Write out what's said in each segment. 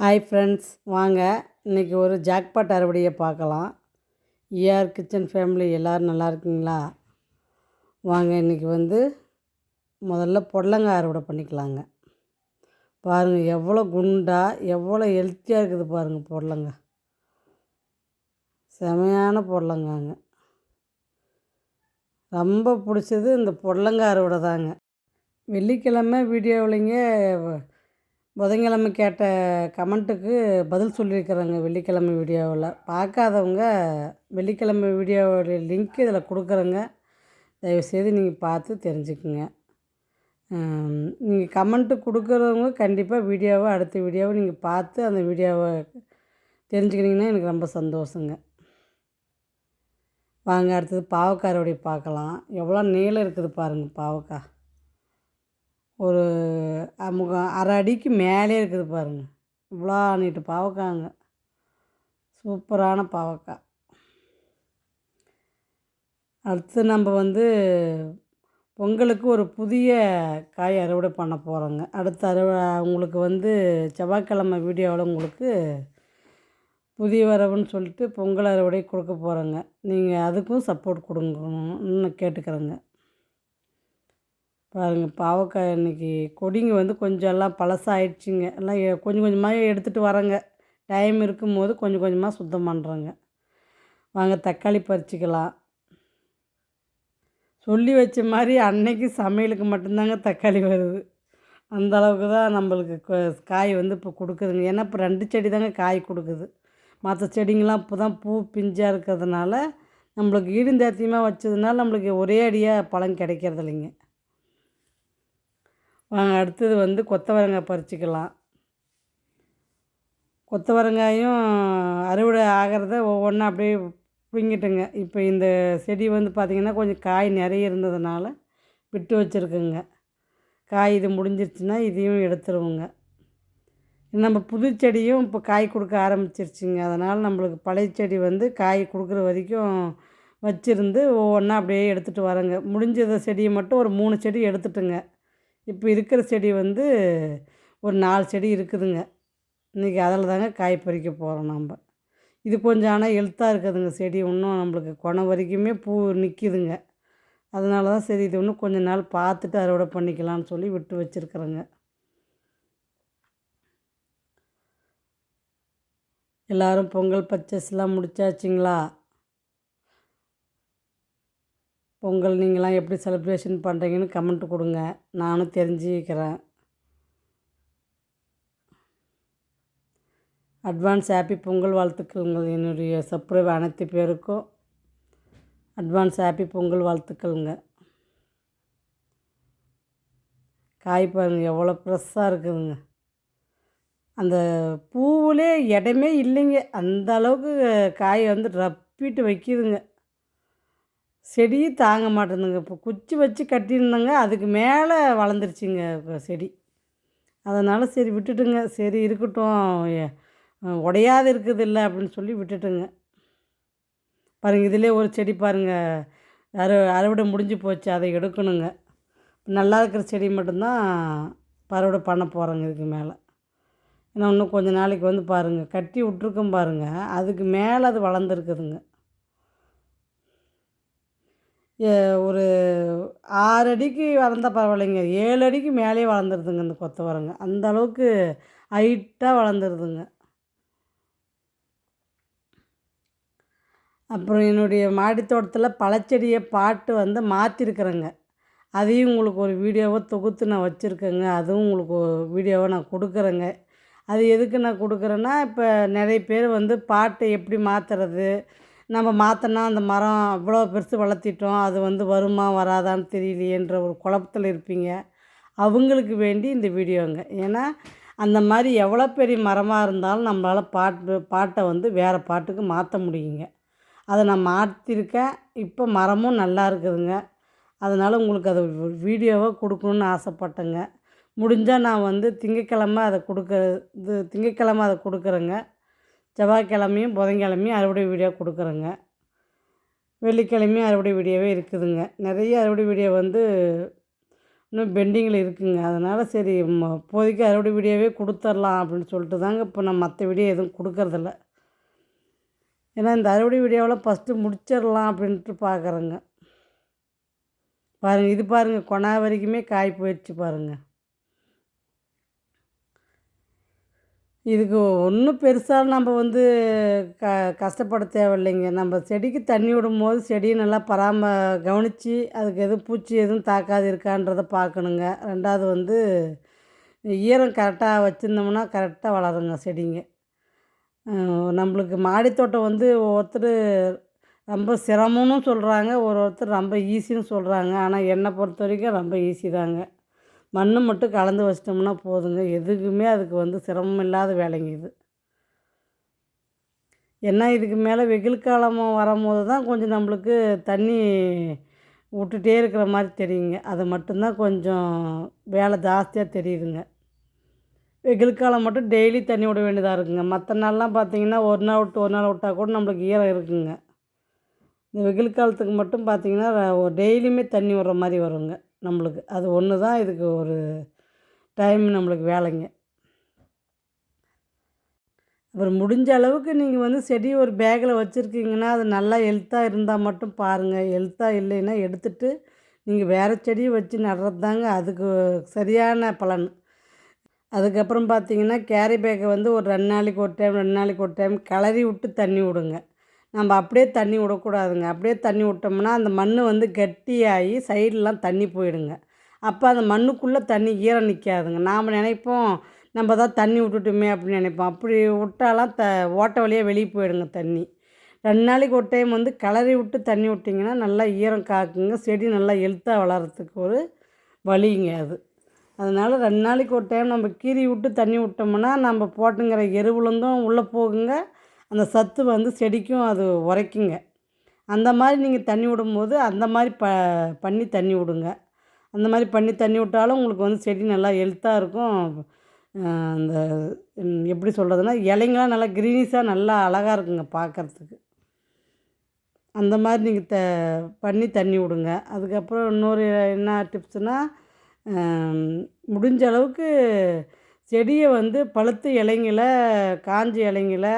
Hi friends வாங்க. இன்றைக்கி ஒரு ஜாக்பாட் அறுவடையை பார்க்கலாம். ஏஆர் கிச்சன் ஃபேமிலி எல்லோரும் நல்லா இருக்கீங்களா? வாங்க இன்றைக்கி வந்து முதல்ல புடலங்காய் அறுவடை பண்ணிக்கலாங்க. பாருங்கள் எவ்வளோ குண்டாக எவ்வளோ ஹெல்த்தியாக இருக்குது பாருங்கள் புடலங்காய். செமையான புடலங்காங்க ரொம்ப பிடிச்சது இந்த புடலங்காய் அறுவடை தாங்க வெள்ளிக்கிழமை வீடியோவிலைங்க புதன்கிழமை கேட்ட கமெண்ட்டுக்கு பதில் சொல்லியிருக்கிறேங்க வெள்ளிக்கிழமை வீடியோவில். பார்க்காதவங்க வெள்ளிக்கிழமை வீடியோவுடைய லிங்க் இதில் கொடுக்குறேங்க. தயவுசெய்து நீங்கள் பார்த்து தெரிஞ்சுக்குங்க. நீங்கள் கமெண்ட்டு கொடுக்குறவங்க கண்டிப்பாக வீடியோவை அடுத்த வீடியோவை நீங்கள் பார்த்து அந்த வீடியோவை தெரிஞ்சுக்கினீங்கன்னா எனக்கு ரொம்ப சந்தோஷங்க. வாங்க அடுத்தது பாவக்காய் பார்க்கலாம். எவ்வளோ நீளம் இருக்குது பாருங்கள் பாவக்காய். ஒரு முகம் அரை அடிக்கு மேலே இருக்குது பாருங்கள் இவ்வளோ நீட்டு பாவக்காங்க. சூப்பரான பாவக்காய் அடுத்து நம்ம வந்து பொங்கலுக்கு ஒரு புதிய காய் அறுவடை பண்ண போகிறோங்க அடுத்த அறுவடை உங்களுக்கு வந்து செவ்வாய்க்கிழமை வீடியோவில் உங்களுக்கு புதிய வரவுன்னு சொல்லிட்டு பொங்கல் அறுவடை கொடுக்க போகிறோங்க நீங்கள் அதுக்கும் சப்போர்ட் கொடுங்கன்னு கேட்டுக்கிறேங்க. பாருங்கள் பாவக்காய் இன்றைக்கி கொடிங்க வந்து கொஞ்சம் எல்லாம் பழசாயிடுச்சிங்க. எல்லாம் கொஞ்சம் கொஞ்சமாக எடுத்துகிட்டு வரேங்க டைம் இருக்கும்போது கொஞ்சம் கொஞ்சமாக சுத்தம் பண்ணுறேங்க வாங்க தக்காளி பறிச்சிக்கலாம். சொல்லி வச்ச மாதிரி அன்னைக்கு சமையலுக்கு மட்டும்தாங்க தக்காளி வருது. அந்த அளவுக்கு தான் நம்மளுக்கு காய் வந்து இப்போ கொடுக்குதுங்க. ஏன்னா இப்போ ரெண்டு செடி தாங்க காய் கொடுக்குது. மற்ற செடிங்கெலாம் இப்போ தான் பூ பிஞ்சாக இருக்கிறதுனால நம்மளுக்கு ஈடுந்தாத்தியமாக வச்சதுனால நம்மளுக்கு ஒரே அடியாக பழம் கிடைக்கிறது இல்லைங்க வாங்க அடுத்தது வந்து கொத்தவரங்காய் பறிச்சிக்கலாம். கொத்தவரங்காயும் அறுவடை ஆகிறத ஒவ்வொன்றா அப்படியே பிடுங்கிட்டுங்க. இப்போ இந்த செடி வந்து பார்த்திங்கன்னா கொஞ்சம் காய் நிறைய இருந்ததுனால விட்டு வச்சுருக்குங்க. காய் இது முடிஞ்சிருச்சுன்னா இதையும் எடுத்துருவோங்க. நம்ம புது செடியும் இப்போ காய் கொடுக்க ஆரம்பிச்சிருச்சுங்க. அதனால் நம்மளுக்கு பழைய செடி வந்து காய் கொடுக்குற வரைக்கும் வச்சுருந்து ஒவ்வொன்றா அப்படியே எடுத்துகிட்டு வரேங்க. முடிஞ்சத செடியை மட்டும் ஒரு மூணு செடி எடுத்துட்டுங்க. இப்போ இருக்கிற செடி வந்து ஒரு நாலு செடி இருக்குதுங்க. இன்றைக்கி அதில் தாங்க காய் பறிக்க போகிறோம் நம்ம இது கொஞ்சம் ஆனால் எழுத்தாக இருக்குதுங்க செடி. இன்னும் நம்மளுக்கு குணம் வரைக்குமே பூ நிற்கிதுங்க. அதனால தான் சரி இது இன்னும் கொஞ்ச நாள் பார்த்துட்டு அறுவடை பண்ணிக்கலாம்னு சொல்லி விட்டு வச்சுருக்குறேங்க. எல்லோரும் பொங்கல் பர்ச்சேஸ்லாம் முடிச்சாச்சுங்களா? பொங்கல் நீங்களாம் எப்படி செலிப்ரேஷன் பண்ணுறீங்கன்னு கமெண்ட் கொடுங்க. நானும் தெரிஞ்சுக்கிறேன். அட்வான்ஸ் ஹாப்பி பொங்கல் வாழ்த்துக்கள்ங்கள் என்னுடைய சப்ஸ்கிரைப் அனைத்து பேருக்கும். அட்வான்ஸ் ஹாப்பி பொங்கல் வாழ்த்துக்கள்ங்க. காய் பாருங்கள் எவ்வளோ ஃப்ரெஷ்ஷாக இருக்குதுங்க. அந்த பூவிலே இடமே இல்லைங்க. அந்த அளவுக்கு காய் வந்து ரப்பிட்டு வைக்கிதுங்க. செடியும் தாங்க மாட்டேங்குதுங்க இப்போ குச்சி வச்சு கட்டியிருந்தேங்க அதுக்கு மேலே வளர்ந்துருச்சுங்க செடி. அதனால் சரி விட்டுட்டுங்க. சரி இருக்கட்டும் உடையாது இருக்குது இல்லை அப்படின்னு சொல்லி விட்டுட்டுங்க. பாருங்கள் இதிலே ஒரு செடி பாருங்கள் அறு அறுவடை முடிஞ்சு போச்சு அதை எடுக்கணுங்க. நல்லா இருக்கிற செடி மட்டும்தான் அறுவடை பண்ண போகிறோங்க இதுக்கு மேலே. ஏன்னா இன்னும் கொஞ்சம் நாளைக்கு வந்து பாருங்கள் கட்டி விட்ருக்கோம் பாருங்கள் அதுக்கு மேலே அது வளர்ந்துருக்குதுங்க. ஒரு ஆறு அடிக்கு வளர்ந்தா பரவாயில்லைங்க. ஏழு அடிக்கு மேலேயே வளர்ந்துருதுங்க இந்த கொத்தவரங்க அந்த அளவுக்கு ஹைட்டாக வளர்ந்துருதுங்க. அப்புறம் என்னுடைய மாடித்தோட்டத்தில் பழச்செடியை பாட்டு வந்து மாற்றிருக்கிறேங்க அதையும் உங்களுக்கு ஒரு வீடியோவை தொகுத்து நான் வச்சுருக்கேங்க. அதுவும் உங்களுக்கு வீடியோவை நான் கொடுக்குறேங்க. அது எதுக்கு நான் கொடுக்குறேன்னா இப்போ நிறைய பேர் வந்து பாட்டை எப்படி மாற்றுறது நம்ம மாற்றினா அந்த மரம் அவ்வளோ பெருசு வளர்த்திட்டோம் அது வந்து வருமா வராதான்னு தெரியலையேன்ற ஒரு குழப்பத்தில் இருப்பீங்க. அவங்களுக்கு வேண்டி இந்த வீடியோங்க. ஏன்னா அந்த மாதிரி எவ்வளோ பெரிய மரமாக இருந்தாலும் நம்மளால் பாட்டு பாட்டை வந்து வேறு பாட்டுக்கு மாற்ற முடியுங்க. அதை நான் மாற்றிருக்கேன் இப்போ மரமும் நல்லா இருக்குதுங்க. அதனால் உங்களுக்கு அதை வீடியோவாக கொடுக்கணுன்னு ஆசைப்பட்டேங்க. முடிஞ்சால் நான் வந்து திங்கக்கிழமை அதை கொடுக்க இது திங்கக்கிழம அதை கொடுக்குறேங்க. செவ்வாய்க்கிழமையும் புதன்கிழமையும் அறுவடை வீடியோ கொடுக்குறேங்க. வெள்ளிக்கிழமையும் அறுவடை வீடியோவே இருக்குதுங்க. நிறைய அறுவடை வீடியோ வந்து இன்னும் பெண்டிங்கில் இருக்குதுங்க அதனால் சரி ம இப்போதைக்கு அறுவடை வீடியோவே கொடுத்துர்லாம் அப்படின்னு சொல்லிட்டு தாங்க இப்போ நான் மற்ற வீடியோ எதுவும் கொடுக்கறதில்ல. ஏன்னா இந்த அறுவடை வீடியோவில் ஃபஸ்ட்டு முடிச்சிடலாம் அப்படின்ட்டு பார்க்குறேங்க. பாருங்கள் இது பாருங்கள் கொணா வரைக்குமே காய் போயிடுச்சு பாருங்கள் இதுக்கு ஒன்றும் பெருசாக நம்ம வந்து க கஷ்டப்பட தேவையில்லைங்க. நம்ம செடிக்கு தண்ணி விடும்போது செடியை நல்லா பராம கவனித்து அதுக்கு எதுவும் பூச்சி எதுவும் தாக்காது இருக்கான்றதை பார்க்கணுங்க. ரெண்டாவது வந்து ஈரம் கரெக்டாக வச்சுருந்தோம்னா கரெக்டாக வளருங்க செடிங்க. நம்மளுக்கு மாடித்தோட்டம் வந்து ஒவ்வொருத்தர் ரொம்ப சிரமம்னு சொல்கிறாங்க ஒரு ஒருத்தர் ரொம்ப ஈஸின்னு சொல்கிறாங்க ஆனால் என்னை பொறுத்த வரைக்கும் ரொம்ப ஈஸி தாங்க. மண் மட்டும் கலந்து வச்சிட்டோம்னா போதுங்க. எதுக்குமே அதுக்கு வந்து சிரமம் இல்லாத வேலைங்க இது. ஏன்னா இதுக்கு மேலே வெயில் காலம் வரும்போது தான் கொஞ்சம் நம்மளுக்கு தண்ணி விட்டுட்டே இருக்கிற மாதிரி தெரியுங்க. அது மட்டும்தான் கொஞ்சம் வேலை ஜாஸ்தியாக தெரியுதுங்க. வெயில் காலம் மட்டும் டெய்லி தண்ணி விட வேண்டியதாக இருக்குங்க. மற்ற நாள்லாம் பார்த்திங்கன்னா ஒரு நாள் விட்டு ஒரு நாள் விட்டால் கூட நம்மளுக்கு ஈரம் இருக்குங்க. இந்த வெயில் காலத்துக்கு மட்டும் பார்த்திங்கன்னா டெய்லியுமே தண்ணி விடுற மாதிரி வருங்க. நம்மளுக்கு. அது ஒன்று தான் இதுக்கு ஒரு டைம் நம்மளுக்கு வேலைங்க. அப்புறம் முடிஞ்ச அளவுக்கு நீங்கள் வந்து செடி ஒரு பேக்கில் வச்சுருக்கீங்கன்னா அது நல்லா ஹெல்த்தாக இருந்தால் மட்டும் பாருங்கள் ஹெல்த்தாக இல்லைன்னா எடுத்துகிட்டு நீங்கள் வேறு செடியை வச்சு நடுறது தாங்க அதுக்கு சரியான பலன். அதுக்கப்புறம் பார்த்தீங்கன்னா கேரி பேக்கை வந்து ஒரு ரெண்டு நாளைக்கு ஒரு டைம் ரெண்டு நாளைக்கு ஒரு டைம் கிளறி விட்டு தண்ணி விடுங்க. நம்ம அப்படியே தண்ணி விடக்கூடாதுங்க. அப்படியே தண்ணி விட்டோம்னா அந்த மண் வந்து கட்டியாகி சைடெலாம் தண்ணி போயிடுங்க. அப்போ அந்த மண்ணுக்குள்ளே தண்ணி ஈரம் நிற்காதுங்க. நாம் நினைப்போம் நம்ம தான் தண்ணி விட்டுட்டுமே அப்படின்னு நினைப்போம். அப்படி விட்டாலாம் த ஓட்ட வழியாக வெளியே போயிடுங்க தண்ணி. ரெண்டு நாளைக்கு ஒரு டைம் வந்து கிளறி விட்டு தண்ணி விட்டிங்கன்னா நல்லா ஈரம் காக்குங்க. செடி நல்லா எழுத்தாக வளர்கிறதுக்கு ஒரு வழிங்க அது. அதனால் ரெண்டு நாளைக்கு ஒரு டைம் நம்ம கீறி விட்டு தண்ணி விட்டோம்னா நம்ம போட்டுங்கிற எருவுலேருந்தும் உள்ளே போகுங்க. அந்த சத்து வந்து செடிக்கும் அது உரைக்குங்க. அந்த மாதிரி நீங்கள் தண்ணி விடும்போது அந்த மாதிரி ப பண்ணி தண்ணி விடுங்க. அந்த மாதிரி பண்ணி தண்ணி விட்டாலும் உங்களுக்கு வந்து செடி நல்லா ஹெல்த்தாக இருக்கும். அந்த எப்படி சொல்கிறதுனா இலைங்களாம் நல்லா க்ரீனிஷாக நல்லா அழகாக இருக்குங்க பார்க்குறதுக்கு அந்த மாதிரி நீங்கள் த பண்ணி தண்ணி விடுங்க. அதுக்கப்புறம் இன்னொரு என்ன டிப்ஸுனால் முடிஞ்ச அளவுக்கு செடியை வந்து பழுத்த இலைங்களை காஞ்ச இலைங்களை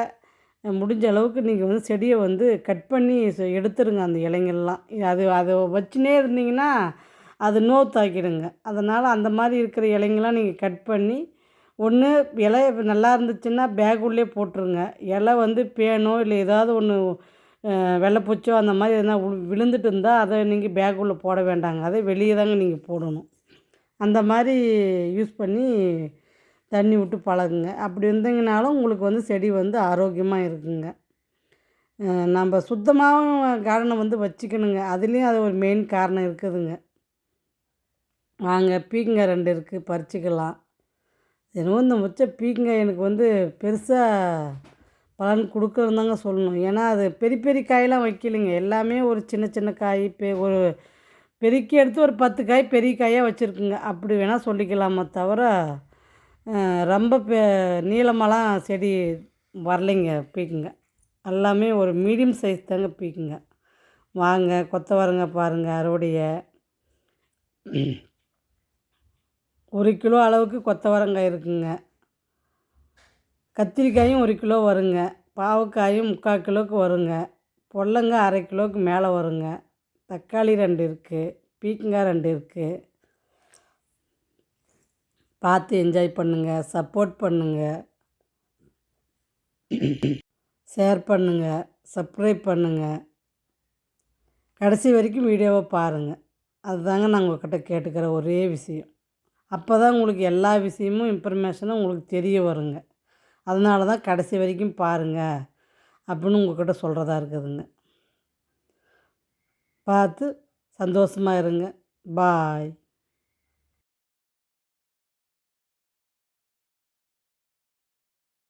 முடிஞ்ச அளவுக்கு நீங்கள் வந்து செடியை வந்து கட் பண்ணி எடுத்துருங்க அந்த இலைங்கள்லாம். அது அதை வச்சுனே இருந்தீங்கன்னா அது நோ தாக்கிடுங்க அதனால் அந்த மாதிரி இருக்கிற இலைங்கள்லாம் நீங்கள் கட் பண்ணி ஒன்று இலை நல்லா இருந்துச்சுன்னா பேக் உள்ளே போட்டுருங்க. இலை வந்து பேனோ இல்லை ஏதாவது ஒன்று வெள்ளைப்பூச்சோ அந்த மாதிரி எதனா விழுந்துட்டு இருந்தால் அதை நீங்கள் பேக் உள்ளே போட வேண்டாங்க. அதை வெளியே தாங்க நீங்கள் போடணும். அந்த மாதிரி யூஸ் பண்ணி தண்ணி விட்டு பழகுங்க. அப்படி இருந்தீங்கனாலும் உங்களுக்கு வந்து செடி வந்து ஆரோக்கியமாக இருக்குங்க. நம்ம சுத்தமாகவும் கார்டனை வந்து வச்சுக்கணுங்க. அதுலேயும் அது ஒரு மெயின் காரணம் இருக்குதுங்க. வாங்க பீக்கங்காய் ரெண்டு இருக்குது பறிச்சிக்கலாம். என்னவோ இந்த முச்ச பீக்கங்காய் எனக்கு வந்து பெருசாக பலன் கொடுக்குறதுன்னு தாங்க சொல்லணும். ஏன்னா அது பெரிய பெரிய காயெல்லாம் வைக்கலைங்க. எல்லாமே ஒரு சின்ன சின்ன காய் பெ ஒரு பெருக்கி எடுத்து ஒரு பத்து காய் பெரிய காயாக வச்சுருக்குங்க. அப்படி வேணால் சொல்லிக்கலாமா தவிர ரொம்ப பெ செடி வரலைங்க பீக்குங்க. எல்லாமே ஒரு மீடியம் சைஸ் தாங்க பீக்குங்க. வாங்க கொத்தவரங்க பாருங்கள் அறுவடையை. ஒரு கிலோ அளவுக்கு கொத்தவரங்காய் இருக்குங்க. கத்திரிக்காயும் ஒரு கிலோ வருங்க. பாவக்காயும் முக்கால் கிலோவுக்கு வருங்க. பொல்லங்காய் அரை கிலோவுக்கு மேலே வருங்க. தக்காளி ரெண்டு இருக்குது பீக்கங்காய் ரெண்டு இருக்குது பார்த்து என்ஜாய் பண்ணுங்கள் சப்போர்ட் பண்ணுங்கள் ஷேர் பண்ணுங்கள் சப்ஸ்கிரைப் பண்ணுங்கள் கடைசி வரைக்கும் வீடியோவை பாருங்கள் அதுதாங்க நாங்கள் உங்கள்கிட்ட கேட்டுக்கிற ஒரே விஷயம். அப்போ தான் உங்களுக்கு எல்லா விஷயமும் இன்ஃபர்மேஷனும் உங்களுக்கு தெரிய வருங்க. அதனால தான் கடைசி வரைக்கும் பாருங்கள் அப்படின்னு உங்கள்கிட்ட சொல்கிறதா இருக்குதுங்க. பார்த்து சந்தோஷமாக இருங்க. பாய்